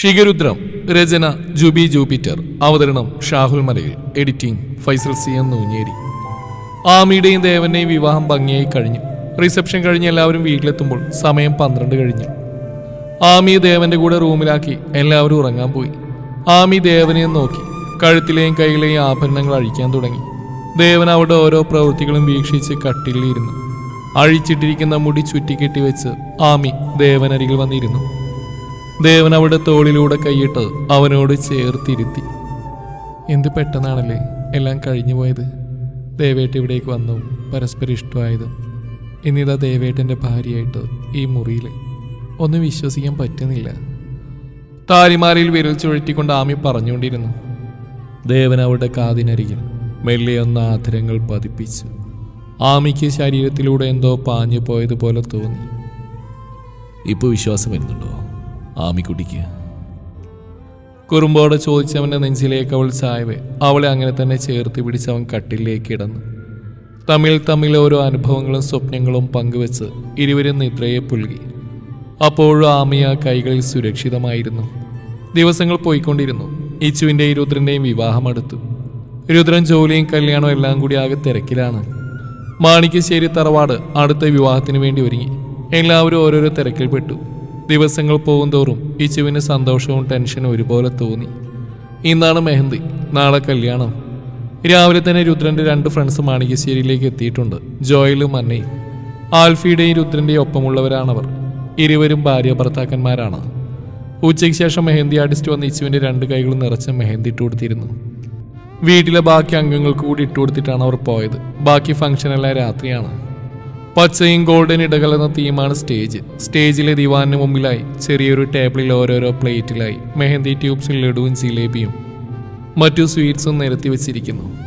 ഷിഗരുദ്രം രചന Jubi Jupiter അവതരണം Shahul Malayil editing Faisal C M Noonjeri. ആമിയുടെയും ദേവന്റെയും വിവാഹം ഭംഗിയായി കഴിഞ്ഞു. റിസപ്ഷൻ കഴിഞ്ഞ് എല്ലാവരും വീട്ടിലെത്തുമ്പോൾ സമയം പന്ത്രണ്ട് കഴിഞ്ഞു. ആമി ദേവന്റെ കൂടെ റൂമിലാക്കി എല്ലാവരും ഉറങ്ങാൻ പോയി. ആമി ദേവനെ നോക്കി കഴുത്തിലെയും കൈയിലെയും ആഭരണങ്ങൾ അഴിക്കാൻ തുടങ്ങി. ദേവൻ അവിടെ ഓരോ പ്രവൃത്തികളും വീക്ഷിച്ച് കട്ടിലിരുന്നു അഴിച്ചിട്ടിരിക്കുന്ന മുടി ചുറ്റിക്കെട്ടി വെച്ച് ആമി ദേവനരികിൽ വന്നിരുന്നു. ദേവൻ അവിടെ തോളിലൂടെ കൈയിട്ട് അവനോട് ചേർത്തിരുത്തി. എന്ത് പെട്ടെന്നാണല്ലേ എല്ലാം കഴിഞ്ഞു പോയത്? ദേവേട്ട ഇവിടേക്ക് വന്നു പരസ്പരം ഇഷ്ടമായതും. ഇന്നിതാ ദേവേട്ടന്റെ ഭാര്യയായിട്ട് ഈ മുറിയിൽ ഒന്നും വിശ്വസിക്കാൻ പറ്റുന്നില്ല. താലിമാലയിൽ വിരൽ ചുഴറ്റിക്കൊണ്ട് ആമി പറഞ്ഞുകൊണ്ടിരുന്നു. ദേവൻ അവളുടെ കാതിനരികിൽ മെല്ലെ ഒന്ന് ആധരങ്ങൾ പതിപ്പിച്ചു ആമിക്ക് ശരീരത്തിലൂടെ എന്തോ പാഞ്ഞു പോയതുപോലെ തോന്നി. ഇപ്പോൾ വിശ്വാസം വരുന്നുണ്ടോ? ആമിക്കുട്ടിക്ക്. കുറുമ്പോടെ ചോദിച്ചവന്റെ നെഞ്ചിലേക്ക് അവൾ ചായവെ. അവളെ അങ്ങനെ തന്നെ ചേർത്ത് പിടിച്ച് അവൻ കട്ടിലേക്ക് കിടന്നു. തമ്മിൽ തമ്മിൽ ഓരോ അനുഭവങ്ങളും സ്വപ്നങ്ങളും പങ്കുവെച്ച് ഇരുവരും നിദ്രയെ പുൽകി. അപ്പോഴും ആമിയ കൈകളിൽ സുരക്ഷിതമായിരുന്നു. ദിവസങ്ങൾ പോയിക്കൊണ്ടിരുന്നു. ഇച്ചുവിന്റെയും രുദ്രന്റെയും വിവാഹം അടുത്തു. രുദ്രൻ ജോലിയും കല്യാണവും എല്ലാം കൂടി ആകെ തിരക്കിലാണ്. മാണിക്കശ്ശേരി തറവാട് അടുത്ത വിവാഹത്തിന് വേണ്ടി ഒരുങ്ങി. എല്ലാവരും ഓരോരോ തിരക്കിൽപ്പെട്ടു. ദിവസങ്ങൾ പോകുന്തോറും ഇച്ചുവിന് സന്തോഷവും ടെൻഷനും ഒരുപോലെ തോന്നി. ഇന്നാണ് മെഹന്തി നാളെ കല്യാണം. രാവിലെ തന്നെ രുദ്രന്റെ രണ്ട് ഫ്രണ്ട്സ് മാണികശ്ശേരിയിലേക്ക് എത്തിയിട്ടുണ്ട് ജോയലും അന്നയും. ആൽഫിയുടെയും രുദ്രന്റെയും ഒപ്പമുള്ളവരാണവർ. ഇരുവരും ഭാര്യ ഭർത്താക്കന്മാരാണ്. ഉച്ചയ്ക്ക് ശേഷം മെഹന്തി ആർട്ടിസ്റ്റ് വന്ന് ഇച്ചുവിന്റെ രണ്ട് കൈകളും നിറച്ച് മെഹന്തി ഇട്ട് കൊടുത്തിരുന്നു. വീട്ടിലെ ബാക്കി അംഗങ്ങൾക്ക് കൂടി ഇട്ടുകൊടുത്തിട്ടാണ് അവർ പോയത്. ബാക്കി ഫംഗ്ഷൻ എല്ലാം രാത്രിയാണ്. പച്ചയും ഗോൾഡൻ ഇടകലർന്ന തീമാണ് സ്റ്റേജ് സ്റ്റേജിലെ ദിവാനിന് മുമ്പിലായി ചെറിയൊരു ടേബിളിൽ ഓരോരോ പ്ലേറ്റിലായി മെഹന്തി ട്യൂബ്സിൽ ലഡുവും ജിലേബിയും മറ്റു സ്വീറ്റ്സും നിരത്തി വെച്ചിരിക്കുന്നു.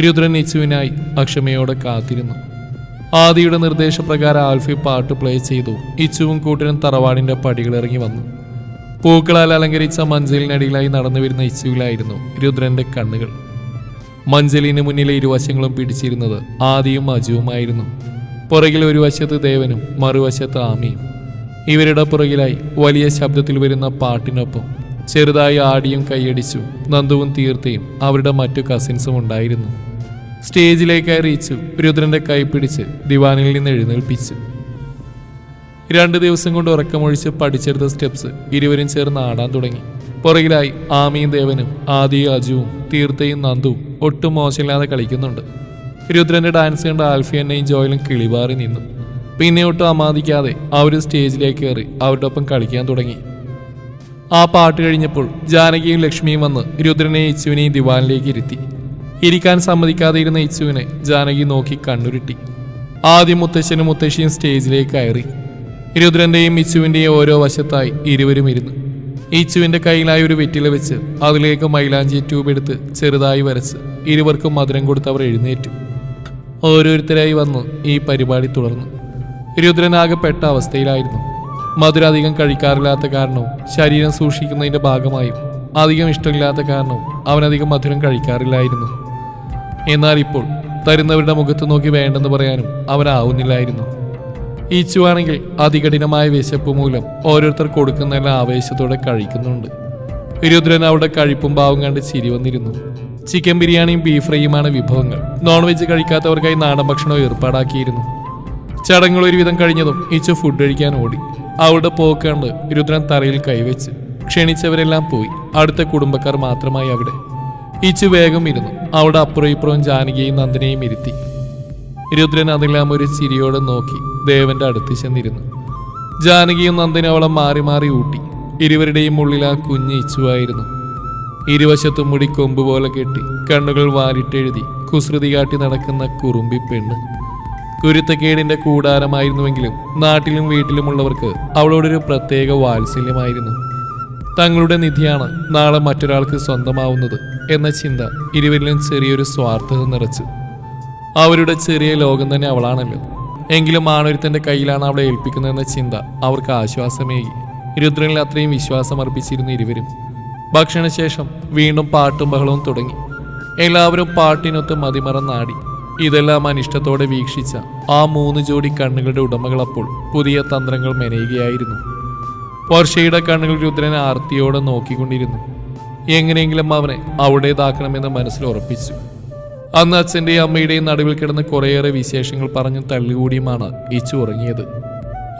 രുദ്രൻ നിച്ചുവിനായി അക്ഷമയോടെ കാത്തിരുന്നു. ആദിയുടെ നിർദ്ദേശപ്രകാരം ആൽഫി പാട്ട് പ്ലേ ചെയ്തു. ഇച്ചുവും കൂട്ടിനും തറവാടിന്റെ പടികളിറങ്ങി വന്നു. പൂക്കളാൽ അലങ്കരിച്ച മഞ്ചലിനടിയിലായി നടന്നു വരുന്ന ഇച്ചുവിലായിരുന്നു രുദ്രന്റെ കണ്ണുകൾ. മഞ്ചലിന് മുന്നിലെ ഇരുവശങ്ങളും പിടിച്ചിരുന്നത് ആദിയും അജുവുമായിരുന്നു പുറകിൽ ഒരു വശത്ത് ദേവനും മറുവശത്ത് ആമിയും. ഇവരുടെ പുറകിലായി വലിയ ശബ്ദത്തിൽ വരുന്ന പാട്ടിനൊപ്പം ചെറുതായി ആടിയും കൈയടിച്ചു നന്ദുവും തീർത്തയും അവരുടെ മറ്റു കസിൻസും ഉണ്ടായിരുന്നു. സ്റ്റേജിലേക്ക് അറിയിച്ചു രുദ്രന്റെ കൈ പിടിച്ച് ദിവാനിൽ നിന്ന് എഴുന്നേൽപ്പിച്ചു. രണ്ട് ദിവസം കൊണ്ട് ഉറക്കമൊഴിച്ച് പഠിച്ചെടുത്ത സ്റ്റെപ്സ് ഇരുവരും ചേർന്ന് ആടാൻ തുടങ്ങി. പുറകിലായി ആമിയും ദേവനും ആദിയും അജുവും തീർത്തയും നന്ദുവും ഒട്ടും മോശമില്ലാതെ കളിക്കുന്നുണ്ട്. രുദ്രന്റെ ഡാൻസ് കണ്ട ആൽഫിയന്നെയും ജോയിലും കിളിപാറി നിന്നു. പിന്നെ ഒട്ടും അമാദിക്കാതെ അവർ സ്റ്റേജിലേക്ക് കയറി അവരുടെ ഒപ്പം കളിക്കാൻ തുടങ്ങി. ആ പാട്ട് കഴിഞ്ഞപ്പോൾ ജാനകിയും ലക്ഷ്മിയും വന്ന് രുദ്രനെയും ഇച്ചുവിനെയും ദിവാനിലേക്ക് ഇരുത്തി. ഇരിക്കാൻ സമ്മതിക്കാതെ ഇരുന്ന ഇച്ചുവിനെ ജാനകി നോക്കി കണ്ണുരുട്ടി. ആദ്യം മുത്തശ്ശനും മുത്തശ്ശിയും സ്റ്റേജിലേക്ക് കയറി. രുദ്രന്റെയും ഇച്ചുവിന്റെയും ഓരോ വശത്തായി ഇരുവരും ഇരുന്നു. ഇച്ചുവിന്റെ കയ്യിലായി ഒരു വെറ്റില വെച്ച് അതിലേക്ക് മൈലാഞ്ചി ട്യൂബ് എടുത്ത് ചെറുതായി വരച്ച് ഇരുവർക്കും മധുരം കൊടുത്ത് അവർ എഴുന്നേറ്റു. ഓരോരുത്തരായി വന്നു ഈ പരിപാടി തുടർന്നു. രുദ്രനാകെ പെട്ട അവസ്ഥയിലായിരുന്നു. മധുര അധികം കഴിക്കാറില്ലാത്ത കാരണവും ശരീരം സൂക്ഷിക്കുന്നതിന്റെ ഭാഗമായും അധികം ഇഷ്ടമില്ലാത്ത കാരണവും അവനധികം മധുരം കഴിക്കാറില്ലായിരുന്നു. എന്നാൽ ഇപ്പോൾ തരുന്നവരുടെ മുഖത്ത് നോക്കി വേണ്ടെന്ന് പറയാനും അവനാവുന്നില്ലായിരുന്നു. ഈച്ചുവാണെങ്കിൽ അതികഠിനമായ വിശപ്പ് മൂലം ഓരോരുത്തർ കൊടുക്കുന്നതെല്ലാം ആവേശത്തോടെ കഴിക്കുന്നുണ്ട്. രുദ്രൻ അവിടെ കഴിപ്പും ഭാവം കണ്ട് ചിരി വന്നിരുന്നു. ചിക്കൻ ബിരിയാണിയും ബീഫ് ഫ്രൈയുമാണ് വിഭവങ്ങൾ. നോൺ വെജ് കഴിക്കാത്തവർക്കായി നാടൻ ഭക്ഷണവും ഏർപ്പാടാക്കിയിരുന്നു. ചടങ്ങുകൾ ഒരുവിധം കഴിഞ്ഞതും ഈച്ച ഫുഡ് കഴിക്കാൻ ഓടി. അവളുടെ പോക്ക് കണ്ട് രുദ്രൻ തറയിൽ കൈവച്ച് ക്ഷണിച്ചവരെല്ലാം പോയി. അടുത്ത കുടുംബക്കാർ മാത്രമായി അവിടെ. ഈച്ചു വേഗം ഇരുന്നു. അവിടെ അപ്പുറം ഇപ്പുറവും ജാനകിയെയും നന്ദിനെയും ഇരുത്തി. രുദ്രൻ അതെല്ലാം ഒരു ചിരിയോടെ നോക്കി ദേവന്റെ അടുത്ത് ചെന്നിരുന്നു. ജാനകിയും നന്ദനും അവളെ മാറി മാറി ഊട്ടി. ഇരുവരുടെയും ഉള്ളിൽ ആ കുഞ്ഞ് ഇച്ചുവായിരുന്നു. ഇരുവശത്തും മുടി കൊമ്പ് പോലെ കെട്ടി കണ്ണുകൾ വാരിട്ടെഴുതി കുസൃതി കാട്ടി നടക്കുന്ന കുറുമ്പി പെണ്ണ്. കുരുത്തക്കേടിന്റെ കൂടാരമായിരുന്നുവെങ്കിലും നാട്ടിലും വീട്ടിലുമുള്ളവർക്ക് അവളോടൊരു പ്രത്യേക വാത്സല്യമായിരുന്നു. തങ്ങളുടെ നിധിയാണ് നാളെ മറ്റൊരാൾക്ക് സ്വന്തമാവുന്നത് എന്ന ചിന്ത ഇരുവരിലും ചെറിയൊരു സ്വാർത്ഥത നിറച്ചു. അവരുടെ ചെറിയ ലോകം തന്നെ അവളാണല്ലോ. എങ്കിലും ആണൊരുത്തന്റെ കയ്യിലാണ് അവളെ ഏൽപ്പിക്കുന്നതെന്ന ചിന്ത അവർക്ക് ആശ്വാസമേകി. രുദ്രനിൽ അത്രയും വിശ്വാസം അർപ്പിച്ചിരുന്ന ഇരുവരും ഭക്ഷണശേഷം വീണ്ടും പാട്ടും ബഹളവും തുടങ്ങി. എല്ലാവരും പാട്ടിനൊത്ത് മതിമറന്നാടി. ഇതെല്ലാം അനിഷ്ടത്തോടെ വീക്ഷിച്ച ആ മൂന്ന് ജോഡി കണ്ണുകളുടെ ഉടമകൾ അപ്പോൾ പുതിയ തന്ത്രങ്ങൾ മെനയുകയായിരുന്നു. വർഷയുടെ കണ്ണുകൾ രുദ്രനെ ആർത്തിയോടെ നോക്കിക്കൊണ്ടിരുന്നു. എങ്ങനെയെങ്കിലും അവനെ അവിടേതാക്കണമെന്ന് മനസ്സിൽ ഉറപ്പിച്ചു. അന്ന് അച്ഛന്റെയും അമ്മയുടെയും നടുവിൽ കിടന്ന് കുറേയേറെ വിശേഷങ്ങൾ പറഞ്ഞ് തള്ളികൂടിയുമാണ് ഇച്ചു ഉറങ്ങിയത്.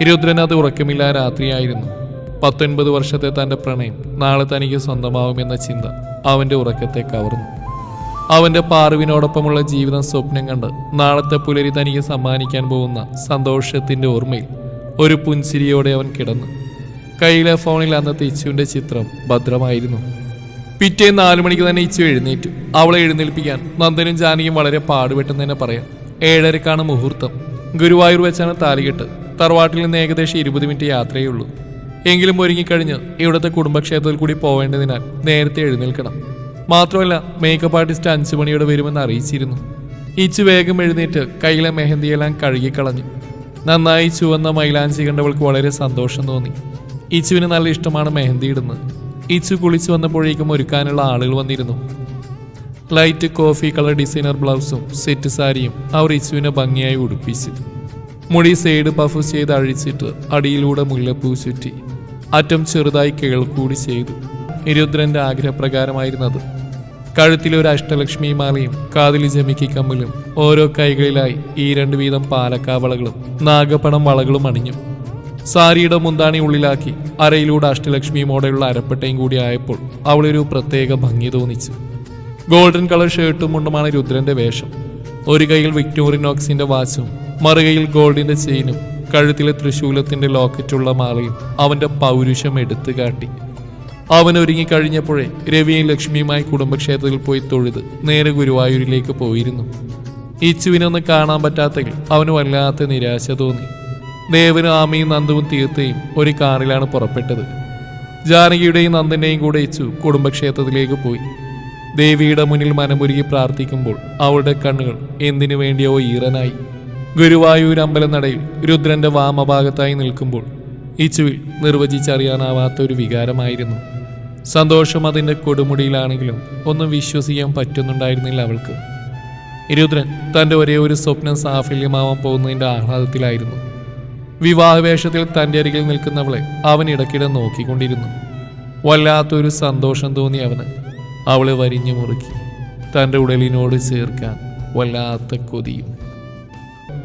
രുദ്രൻ അത് ഉറക്കമില്ല രാത്രിയായിരുന്നു. പത്തൊൻപത് വർഷത്തെ തന്റെ പ്രണയം നാളെ തനിക്ക് സ്വന്തമാവുമെന്ന ചിന്ത അവന്റെ ഉറക്കത്തെ കവർന്നു. അവന്റെ പാറുവിനോടൊപ്പമുള്ള ജീവിതം സ്വപ്നം കണ്ട് നാളത്തെ പുലരി തനിക്ക് സമ്മാനിക്കാൻ പോകുന്ന സന്തോഷത്തിന്റെ ഓർമ്മയിൽ ഒരു പുഞ്ചിരിയോടെ അവൻ കിടന്നു. കയ്യിലെ ഫോണിൽ അന്നത്തെ ഇച്ചുവിന്റെ ചിത്രം ഭദ്രമായിരുന്നു. പിറ്റേ നാലു മണിക്ക് തന്നെ ഇച്ചു എഴുന്നേറ്റു. അവളെ എഴുന്നേൽപ്പിക്കാൻ നന്ദനും ജാനകിയും വളരെ പാടുപെട്ടെന്ന് തന്നെ പറയാം. ഏഴരക്കാണ് മുഹൂർത്തം. ഗുരുവായൂർ വെച്ചാണ് താലികെട്ട് തറവാട്ടിൽ നിന്ന് ഏകദേശം ഇരുപത് മിനിറ്റ് യാത്രയേ ഉള്ളൂ. എങ്കിലും ഒരുങ്ങിക്കഴിഞ്ഞ് ഇവിടുത്തെ കുടുംബക്ഷേത്രത്തിൽ കൂടി പോവേണ്ടതിനാൽ നേരത്തെ എഴുന്നേൽക്കണം. മാത്രമല്ല മേക്കപ്പ് ആർട്ടിസ്റ്റ് അഞ്ചു മണിയോടെ വരുമെന്ന് അറിയിച്ചിരുന്നു. ഇച്ചു വേഗം എഴുന്നേറ്റ് കയ്യിലെ മെഹന്തിയെല്ലാം കഴുകിക്കളഞ്ഞു. നന്നായി ചുവന്ന മൈലാഞ്ചി കണ്ടവൾക്ക് വളരെ സന്തോഷം തോന്നി. ഇച്ചുവിന് നല്ല ഇഷ്ടമാണ് മെഹന്തി ഇടുന്നത്. ഇച്ചു കുളിച്ചു വന്നപ്പോഴേക്കും ഒരുക്കാനുള്ള ആളുകൾ വന്നിരുന്നു. ലൈറ്റ് കോഫി കളർ ഡിസൈനർ ബ്ലൗസും സെറ്റ് സാരിയും അവർ ഇച്ചുവിനെ ഭംഗിയായി ഉടുപ്പിച്ചു മുടി സൈഡ് പഫ് ചെയ്ത് അഴിച്ചിട്ട് അടിയിലൂടെ മുല്ലപ്പൂ ചുറ്റി. അറ്റം ചെറുതായി കേൾക്കൂടി ചെയ്തു. നിരുദ്രന്റെ ആഗ്രഹപ്രകാരമായിരുന്നത്. കഴുത്തിൽ ഒരു അഷ്ടലക്ഷ്മി മാലയും കാതിൽ ജമിക്കി കമ്മലും ഓരോ കൈകളിലായി ഈ രണ്ട് വീതം പാലക്കാവളകളും നാഗപ്പണം വളകളും അണിഞ്ഞു. സാരിയുടെ മുന്താണി ഉള്ളിലാക്കി അരയിലൂടെ മോഡലുള്ള അരപ്പട്ടയും കൂടി ആയപ്പോൾ അവളൊരു പ്രത്യേക ഭംഗി തോന്നിച്ചു. ഗോൾഡൻ കളർ ഷർട്ടും മുണ്ടുമാണ് രുദ്രന്റെ വേഷം. ഒരു കൈയിൽ വിക്ടോറിനോക്സിന്റെ വാച്ചും മറുകൈയിൽ ഗോൾഡിന്റെ ചെയിനും കഴുത്തിലെ തൃശൂലത്തിന്റെ ലോക്കറ്റുള്ള മാലയും അവന്റെ പൗരുഷം എടുത്തു കാട്ടി. അവൻ ഒരുങ്ങി കഴിഞ്ഞപ്പോഴേ രവിയും ലക്ഷ്മിയുമായി കുടുംബക്ഷേത്രത്തിൽ പോയി തൊഴുത് നേരെ ഗുരുവായൂരിലേക്ക് പോയിരുന്നു. ഇച്ചുവിനൊന്ന് കാണാൻ പറ്റാത്തതിൽ അവന് വല്ലാത്ത നിരാശ തോന്നി. ദേവനും ആമയും നന്ദുവും തീർത്തയും ഒരു കാറിലാണ് പുറപ്പെട്ടത്. ജാനകിയുടെയും നന്ദന്റെയും കൂടെ ഇച്ചു കുടുംബക്ഷേത്രത്തിലേക്ക് പോയി. ദേവിയുടെ മുന്നിൽ മനമുരുകി പ്രാർത്ഥിക്കുമ്പോൾ അവളുടെ കണ്ണുകൾ എന്തിനു വേണ്ടിയോ ഈറനായി. ഗുരുവായൂർ അമ്പലനടയിൽ രുദ്രന്റെ വാമഭാഗത്തായി നിൽക്കുമ്പോൾ ഇച്ചുവിൽ നിർവചിച്ചറിയാനാവാത്ത ഒരു വികാരമായിരുന്നു. സന്തോഷം അതിന്റെ കൊടുമുടിയിലാണെങ്കിലും ഒന്നും വിശ്വസിക്കാൻ പറ്റുന്നുണ്ടായിരുന്നില്ല അവൾക്ക്. രുദ്രൻ തന്റെ ഒരേ ഒരു സ്വപ്നം സാഫല്യമാവാൻ പോകുന്നതിന്റെ ആഹ്ലാദത്തിലായിരുന്നു. വിവാഹവേഷത്തിൽ തന്റെ അരികിൽ നിൽക്കുന്നവളെ അവൻ ഇടയ്ക്കിടെ നോക്കിക്കൊണ്ടിരുന്നു. വല്ലാത്തൊരു സന്തോഷം തോന്നി അവന്. അവളെ വരിഞ്ഞു മുറുക്കി. തന്റെ ഉടലിനോട് ചേർക്കാൻ വല്ലാത്ത കൊതിയും.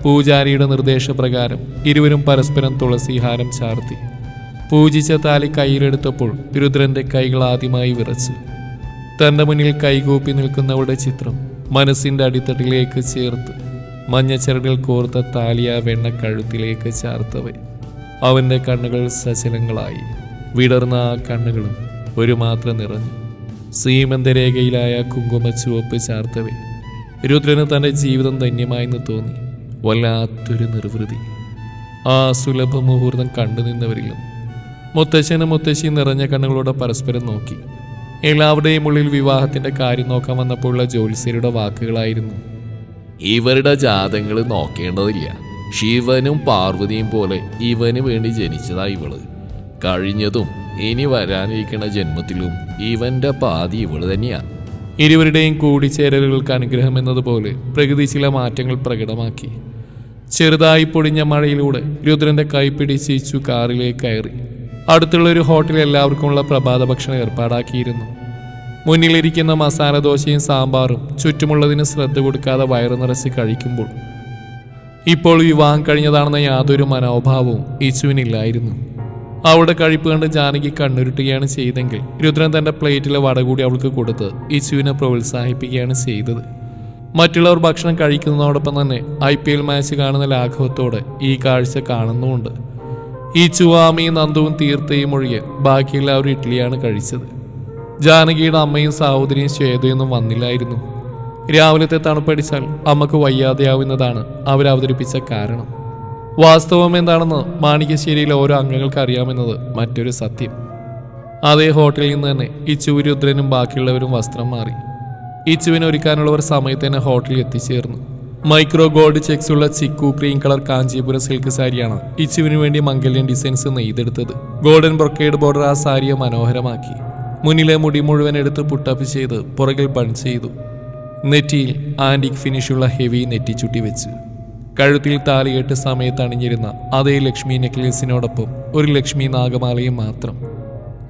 പൂജാരിയുടെ നിർദ്ദേശപ്രകാരം ഇരുവരും പരസ്പരം തുളസിഹാരം ചാർത്തി. പൂജിച്ച താലി കയ്യിലെടുത്തപ്പോൾ രുദ്രന്റെ കൈകൾ ആദ്യമായി വിറച്ചു. തന്റെ മുന്നിൽ കൈകൂപ്പി നിൽക്കുന്നവളുടെ ചിത്രം മനസ്സിന്റെ അടിത്തട്ടിലേക്ക് ചേർത്ത് മഞ്ഞച്ചരടിൽ കോർത്ത താലിയ വെണ്ണ കഴുത്തിലേക്ക് ചാർത്തവേ. അവന്റെ കണ്ണുകൾ സചലങ്ങളായി വിടർന്ന ആ കണ്ണുകളും ഒരു മാത്രം നിറഞ്ഞു. സീമന്തരേഖയിലായ കുങ്കുമ ചുവപ്പ് ചാർത്തവേ. രുദ്രന് തന്റെ ജീവിതം ധന്യമായെന്ന് തോന്നി. വല്ലാത്തൊരു നിർവൃതി. ആ സുലഭ മുഹൂർത്തം കണ്ടു നിന്നവരിലും മുത്തശ്ശനും മുത്തശ്ശിയും നിറഞ്ഞ കണ്ണുകളോടെ പരസ്പരം നോക്കി. എല്ലാവരുടെയും ഉള്ളിൽ വിവാഹത്തിന്റെ കാര്യം നോക്കാൻ വന്നപ്പോഴുള്ള ജോത്സ്യരുടെ വാക്കുകളായിരുന്നു. ഇവരുടെ ജാതങ്ങൾ നോക്കേണ്ടതില്ല. ശിവനും പാർവതിയും പോലെ ഇവന് വേണ്ടി ജനിച്ചതാ ഇവൾ. കഴിഞ്ഞതും ഇനി വരാനിരിക്കുന്ന ജന്മത്തിലും ഇവന്റെ പാതി ഇവൾ തന്നെയാ. ഇരുവരുടെയും കൂടിച്ചേരലുകൾക്ക് അനുഗ്രഹം എന്നതുപോലെ പ്രകൃതി ചില മാറ്റങ്ങൾ പ്രകടമാക്കി. ചെറുതായി പൊടിഞ്ഞ മഴയിലൂടെ രുദ്രന്റെ കൈപ്പിടി പിടിച്ചിച്ചു കാറിലേക്ക് കയറി. അടുത്തുള്ള ഒരു ഹോട്ടലിൽ എല്ലാവർക്കുമുള്ള പ്രഭാത ഭക്ഷണം ഏർപ്പാടാക്കിയിരുന്നു. മുന്നിലിരിക്കുന്ന മസാല ദോശയും സാമ്പാറും ചുറ്റുമുള്ളതിന് ശ്രദ്ധ കൊടുക്കാതെ വയറു നിറച്ച് കഴിക്കുമ്പോൾ ഇപ്പോൾ വിവാഹം കഴിഞ്ഞതാണെന്ന യാതൊരു മനോഭാവവും ഇച്ചുവിനില്ലായിരുന്നു. അവളുടെ കഴിപ്പ് കണ്ട് ജാനകി കണ്ണുരുട്ടുകയാണ് ചെയ്തെങ്കിൽ രുദ്രൻ തന്റെ പ്ലേറ്റിലെ വട കൂടി അവൾക്ക് കൊടുത്ത് ഇച്ചുവിനെ പ്രോത്സാഹിപ്പിക്കുകയാണ് ചെയ്തത്. മറ്റുള്ളവർ ഭക്ഷണം കഴിക്കുന്നതോടൊപ്പം തന്നെ ഐ പി എൽ മാച്ച് കാണുന്ന ലാഘവത്തോടെ ഈ കാഴ്ച കാണുന്നുമുണ്ട്. ഈ ചുവാമിയും നന്ദുവും തീർത്തയും ഒഴികെ ബാക്കിയെല്ലാവരും ഇഡ്ഡലിയാണ് കഴിച്ചത്. ജാനകിയുടെ അമ്മയും സഹോദരിയും ശ്വേതയൊന്നും വന്നില്ലായിരുന്നു. രാവിലത്തെ തണുപ്പടിച്ചാൽ അമ്മയ്ക്ക് വയ്യാതെയാവുന്നതാണ് അവരവതരിപ്പിച്ച കാരണം. വാസ്തവം എന്താണെന്ന് മാണിക്യശ്ശേരിയിലെ ഓരോ അംഗങ്ങൾക്ക് അറിയാമെന്നത് മറ്റൊരു സത്യം. അതേ ഹോട്ടലിൽ നിന്ന് തന്നെ ഈ ചൂര്യുദ്രനും ബാക്കിയുള്ളവരും വസ്ത്രം മാറി. ഇച്ചുവിന് ഒരുക്കാനുള്ളവർ സമയത്ത് തന്നെ ഹോട്ടലിൽ എത്തിച്ചേർന്നു. മൈക്രോ ഗോൾഡ് ചെക്സ് ഉള്ള chikoo cream colour Kanchipuram silk സാരിയാണ് ഇച്ചുവിന് വേണ്ടി മംഗല്യൻ ഡിസൈൻസ് നെയ്തെടുത്തത് ഗോൾഡൻ ബ്രൊക്കേഡ് ബോർഡർ ആ സാരിയെ മനോഹരമാക്കി. മുന്നിലെ മുടി മുഴുവൻ എടുത്ത് പുട്ടപ്പ് ചെയ്ത് പുറകിൽ ബൺ ചെയ്തു. നെറ്റിയിൽ ആന്റിക് ഫിനിഷുള്ള ഹെവി നെറ്റിച്ചുട്ടി വെച്ച്. കഴുത്തിൽ താലികെട്ട് സമയത്ത് അണിഞ്ഞിരുന്ന അതേ ലക്ഷ്മി നെക്ലേസിനോടൊപ്പം ഒരു ലക്ഷ്മി നാഗമാലയും മാത്രം.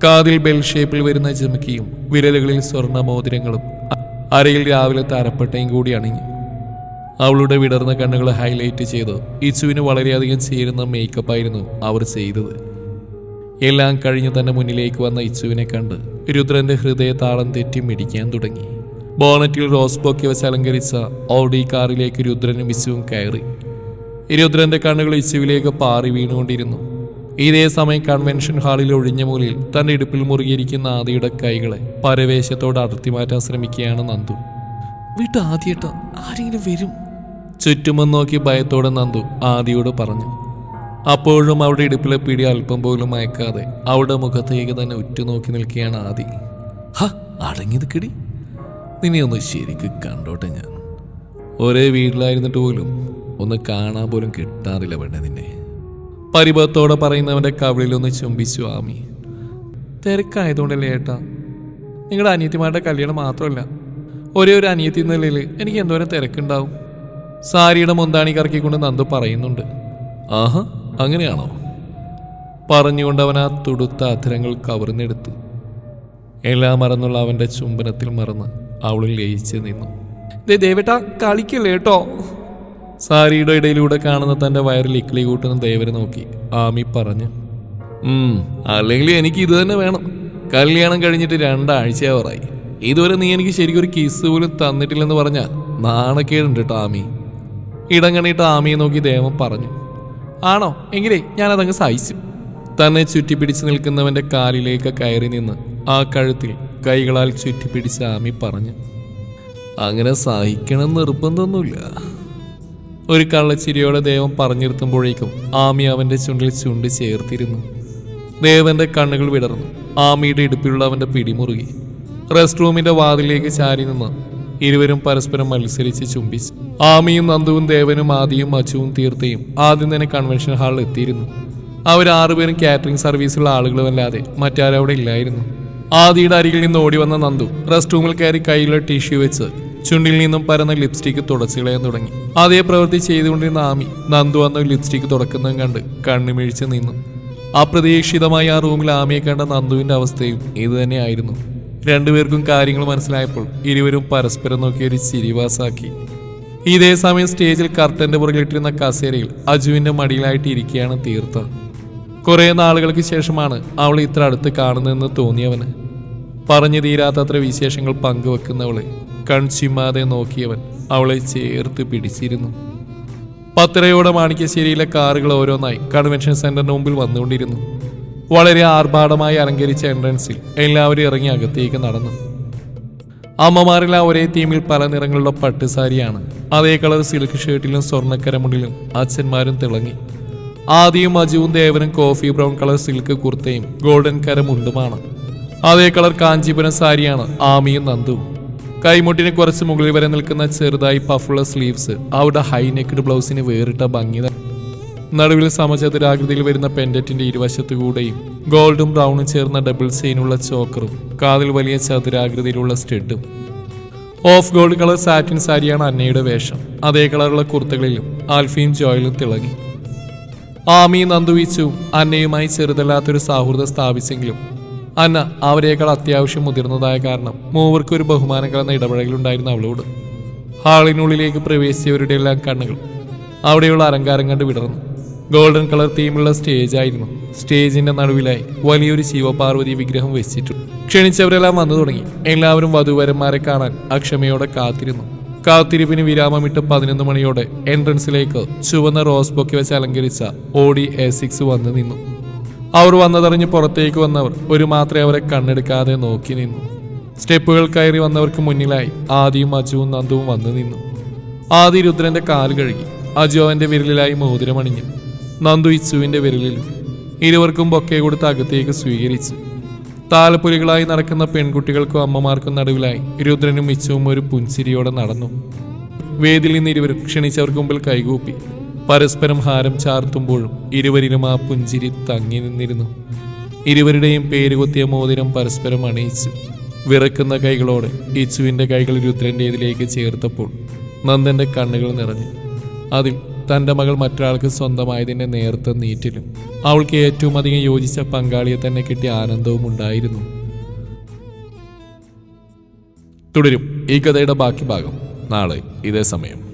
കാതിൽ ബെൽ ഷേപ്പിൽ വരുന്ന ജുമുക്കിയും വിരലുകളിൽ സ്വർണ മോതിരങ്ങളും അരയിൽ രാവിലത്തെ അരപ്പട്ടയും കൂടി അണിഞ്ഞു. അവളുടെ വിടർന്ന കണ്ണുകൾ ഹൈലൈറ്റ് ചെയ്ത് ഇച്ചുവിന് വളരെയധികം ചേരുന്ന മേക്കപ്പായിരുന്നു അവർ ചെയ്തത്. എല്ലാം കഴിഞ്ഞു തന്നെ മുന്നിലേക്ക് വന്ന ഇച്ചുവിനെ കണ്ട് രുദ്രന്റെ ഹൃദയ താളം തെറ്റി മിടിക്കാൻ തുടങ്ങി. ബോണറ്റിൽ റോസ് ബൊക്കെ വെച്ച് അലങ്കരിച്ച ഓഡി കാറിലേക്ക് രുദ്രനും ഇച്ചുവും കയറി. രുദ്രന്റെ കണ്ണുകൾ ഇച്ചുവിലേക്ക് പാറി വീണുകൊണ്ടിരുന്നു. ഇതേ സമയം കൺവെൻഷൻ ഹാളിൽ ഒഴിഞ്ഞ മൂലയിൽ തന്റെ ഇടുപ്പിൽ മുറുകിയിരിക്കുന്ന ആദിയുടെ കൈകളെ പരവേശത്തോട് അടർത്തി മാറ്റാൻ ശ്രമിക്കുകയാണ് നന്ദു. വീട്ട് ആദ്യട്ട ആരെങ്കിലും വരും. ചുറ്റുമെന്ന് നോക്കി ഭയത്തോടെ നന്ദു ആദിയോട് പറഞ്ഞു. അപ്പോഴും അവിടെ ഇടുപ്പിലെ പിടി അല്പം പോലും അയക്കാതെ അവളുടെ മുഖത്തേക്ക് തന്നെ ഉറ്റുനോക്കി നിൽക്കുകയാണ് ആദി. ഹ അടങ്ങിയത് കിടി. നിന്നെ ഒന്ന് ശരിക്ക് കണ്ടോട്ടെ ഞാൻ. ഒരേ വീട്ടിലായിരുന്നിട്ട് പോലും ഒന്ന് കാണാൻ പോലും കിട്ടാറില്ല പെണ്ണെ നിന്നെ. പരിഭവത്തോടെ പറയുന്നവന്റെ കവിളിലൊന്ന് ചുംബിച്ചു ആമി. തിരക്കായതുകൊണ്ടല്ലേ ഏട്ടാ? നിങ്ങളുടെ അനിയത്തിമാരുടെ കല്യാണം മാത്രമല്ല ഒരേ ഒരു അനിയത്തി നിലയിൽ എനിക്ക് എന്തോരം തിരക്കുണ്ടാവും. സാരിയുടെ മുന്താണി കറക്കിക്കൊണ്ട് നന്ദു പറയുന്നുണ്ട്. ആഹാ അങ്ങനെയാണോ? പറഞ്ഞുകൊണ്ട് അവൻ ആ തുടുത്ത അധരങ്ങൾ കവർന്നെടുത്തു എല്ലാം മറന്നുള്ള അവന്റെ ചുംബനത്തിൽ മറന്ന് അവൾ ലയിച്ച് നിന്നു. ദേ ദേവേട്ട കളിക്കല്ലേ കേട്ടോ? സാരിയുടെ ഇടയിലൂടെ കാണുന്ന തന്റെ വയറിൽ ഇക്കിളി കൂട്ടുന്ന ദേവരെ നോക്കി ആമി പറഞ്ഞു അല്ലെങ്കിൽ എനിക്ക് ഇത് തന്നെ വേണം. കല്യാണം കഴിഞ്ഞിട്ട് രണ്ടാഴ്ചയാവറായി. ഇതുവരെ നീ എനിക്ക് ശരിക്കും ഒരു കിസ് പോലും തന്നിട്ടില്ലെന്ന് പറഞ്ഞ നാണക്കേടുണ്ട് കേട്ടോ ആമി. ഇടം ആമിയെ നോക്കി ദേവൻ പറഞ്ഞു ആണോ? എങ്കിലേ ഞാനതങ്ങ് സഹിച്ചു. തന്നെ ചുറ്റിപ്പിടിച്ച് നിൽക്കുന്നവന്റെ കാലിലേക്ക് കയറി നിന്ന് ആ കഴുത്തിൽ കൈകളാൽ ചുറ്റിപ്പിടിച്ച് ആമി പറഞ്ഞു അങ്ങനെ സഹിക്കണം നിർബന്ധമൊന്നുമില്ല. ഒരു കള്ളച്ചിരിയോടെ ദേവൻ പറഞ്ഞിരുത്തുമ്പോഴേക്കും ആമി അവന്റെ ചുണ്ടിൽ ചുണ്ട് ചേർത്തിരുന്നു. ദേവന്റെ കണ്ണുകൾ വിടർന്നു. ആമിയുടെ ഇടുപ്പിലുള്ള അവന്റെ പിടിമുറുകി. റെസ്റ്റ് റൂമിന്റെ വാതിലേക്ക് ചാരി നിന്ന് ഇരുവരും പരസ്പരം മത്സരിച്ച് ചുംബിച്ചു ആമിയും നന്ദുവും ദേവനും ആദിയും അച്ചുവും തീർത്തയും ആദ്യം തന്നെ കൺവെൻഷൻ ഹാളിൽ എത്തിയിരുന്നു. അവർ ആറുപേരും കാറ്ററിംഗ് സർവീസുള്ള ആളുകളുമല്ലാതെ മറ്റാരും അവിടെ ഇല്ലായിരുന്നു. ആദിയുടെ അരികിൽ നിന്ന് ഓടി വന്ന നന്ദു റെസ്റ്റ് റൂമിൽ കയറി കയ്യിലുള്ള ടിഷ്യൂ വെച്ച് ചുണ്ടിൽ നിന്നും പരന്ന ലിപ്സ്റ്റിക്ക് തുടച്ചിളയാൻ തുടങ്ങി. അതേ പ്രവൃത്തി ചെയ്തുകൊണ്ടിരുന്ന ആമി നന്ദു അന്ന് ലിപ്സ്റ്റിക്ക് തുടക്കുന്നതും കണ്ട് കണ്ണുമിഴിച്ച് നിന്നു. അപ്രതീക്ഷിതമായി ആ റൂമിൽ ആമിയെ കണ്ട നന്ദുവിന്റെ അവസ്ഥയും ഇതുതന്നെയായിരുന്നു. രണ്ടുപേർക്കും കാര്യങ്ങൾ മനസ്സിലായപ്പോൾ ഇരുവരും പരസ്പരം നോക്കി ഒരു ചിരിവാസാക്കി. ഇതേ സമയം സ്റ്റേജിൽ കർട്ടന്റെ പുറകിലിട്ടിരുന്ന കസേരയിൽ അജുവിന്റെ മടിയിലായിട്ട് ഇരിക്കുകയാണ് തീർത്ത കുറെ നാളുകൾക്ക് ശേഷമാണ് അവൾ ഇത്ര അടുത്ത് കാണുന്നതെന്ന് തോന്നിയവന്. പറഞ്ഞു തീരാത്തത്ര വിശേഷങ്ങൾ പങ്കുവെക്കുന്നവളെ കൺചിമ്മാതെ നോക്കിയവൻ അവളെ ചേർത്ത് പിടിച്ചിരുന്നു. പത്തരയോടെ മാണിക്യശ്ശേരിയിലെ കാറുകൾ ഓരോന്നായി കൺവെൻഷൻ സെന്ററിന് മുമ്പിൽ വന്നുകൊണ്ടിരുന്നു. വളരെ ആർഭാടമായി അലങ്കരിച്ച എൻട്രൻസിൽ എല്ലാവരും ഇറങ്ങി അകത്തേക്ക് നടന്നു. അമ്മമാരെല്ലാം ഒരേ തീമിൽ പല നിറങ്ങളുള്ള പട്ടുസാരിയാണ് അതേ കളർ സിൽക്ക് ഷർട്ടിലും സ്വർണക്കരമുണ്ടിലും അച്ഛന്മാരും തിളങ്ങി. ആദ്യം അജുവും ദേവനും കോഫി ബ്രൗൺ കളർ സിൽക്ക് കുർത്തയും ഗോൾഡൻ കരമുണ്ടുമാണ് അതേ കളർ കാഞ്ചീപുരം സാരിയാണ് ആമിയും നന്ദുവും. കൈമുട്ടിന് കുറച്ച് മുകളിൽ വരെ നിൽക്കുന്ന ചെറുതായി പഫുള്ള സ്ലീവ്സ് അവരുടെ ഹൈ നെക്ഡ് ബ്ലൗസിന് വേറിട്ട ഭംഗി. നടുവിൽ സമചതുരാകൃതിയിൽ വരുന്ന പെൻഡറ്റിന്റെ ഇരുവശത്തുകൂടെയും ഗോൾഡും ബ്രൗണും ചേർന്ന ഡബിൾ ചെയിനുള്ള ചോക്കറും കാതിൽ വലിയ ചതുരാകൃതിയിലുള്ള സ്റ്റെഡും ഓഫ് ഗോൾഡ് കളർ സാറ്റിൻ സാരിയാണ് അന്നയുടെ വേഷം. അതേ കളറുള്ള കുർത്തകളിലും ആൽഫിയും ജോയിലും തിളങ്ങി. ആമി നന്ദുവിച്ചും അന്നയുമായി ചെറുതല്ലാത്തൊരു സൗഹൃദം സ്ഥാപിച്ചെങ്കിലും അന്ന അവരേക്കാൾ അത്യാവശ്യം മുതിർന്നതായ കാരണം മൂവർക്ക് ഒരു ബഹുമാനം കലർന്ന ഇടപഴകലുണ്ടായിരുന്നു അവളോട്. ഹാളിനുള്ളിലേക്ക് പ്രവേശിച്ചവരുടെ എല്ലാം കണ്ണുകൾ അവിടെയുള്ള അലങ്കാരം കണ്ട് വിടർന്നു. ഗോൾഡൻ കളർ തീമുള്ള സ്റ്റേജ് ആയിരുന്നു. സ്റ്റേജിന്റെ നടുവിലായി വലിയൊരു ശിവപാർവതി വിഗ്രഹം വെച്ചിട്ടു. ക്ഷണിച്ചവരെല്ലാം വന്നു തുടങ്ങി. എല്ലാവരും വധുവരന്മാരെ കാണാൻ അക്ഷമയോടെ കാത്തിരുന്നു. കാത്തിരിപ്പിന് വിരാമമിട്ട് പതിനൊന്ന് മണിയോടെ എൻട്രൻസിലേക്ക് ചുവന്ന റോസ് ബൊക്കെ വെച്ച് അലങ്കരിച്ച ഓഡി എ സിക്സ് വന്നു നിന്നു. അവർ വന്നതറിഞ്ഞ് പുറത്തേക്ക് വന്നവർ ഒരു മാത്രമേ അവരെ കണ്ണെടുക്കാതെ നോക്കി നിന്നു. സ്റ്റെപ്പുകൾ കയറി വന്നവർക്ക് മുന്നിലായി ആദിയും അജുവും നന്ദുവും വന്നു നിന്നു. ആദി രുദ്രന്റെ കാൽ കഴുകി അജു അവന്റെ വിരലിലായി മോതിരമണിഞ്ഞു നന്ദു ഇച്ചുവിന്റെ വിരലിലും ഇരുവർക്കും ബൊക്കെ കൊടുത്ത് അകത്തേക്ക് സ്വീകരിച്ചു താലപ്പൊലികളായി നടക്കുന്ന പെൺകുട്ടികൾക്കും അമ്മമാർക്കും നടുവിലായി രുദ്രനും ഇച്ചുവും ഒരു പുഞ്ചിരിയോടെ നടന്നു. വേദിയിൽ നിന്ന് ഇരുവരും ക്ഷണിച്ചവർക്ക് മുമ്പിൽ കൈകൂപ്പി പരസ്പരം ഹാരം ചാർത്തുമ്പോഴും ഇരുവരിലും ആ പുഞ്ചിരി തങ്ങി നിന്നിരുന്നു. ഇരുവരുടെയും പേരുകൊത്തിയ മോതിരം പരസ്പരം അണിയിച്ചു. വിറക്കുന്ന കൈകളോടെ ഇച്ചുവിന്റെ കൈകൾ രുദ്രന്റേതിലേക്ക് ചേർത്തപ്പോൾ നന്ദന്റെ കണ്ണുകൾ നിറഞ്ഞു. അതിൽ തന്റെ മകൾ മറ്റൊരാൾക്ക് സ്വന്തമായതിന്റെ നേർത്ത നീറ്റിലും അവൾക്ക് ഏറ്റവും അധികം യോജിച്ച പങ്കാളിയെ തന്നെ കിട്ടിയ ആനന്ദവും ഉണ്ടായിരുന്നു. തുടരും ഈ കഥയുടെ ബാക്കി ഭാഗം നാളെ ഇതേ സമയം.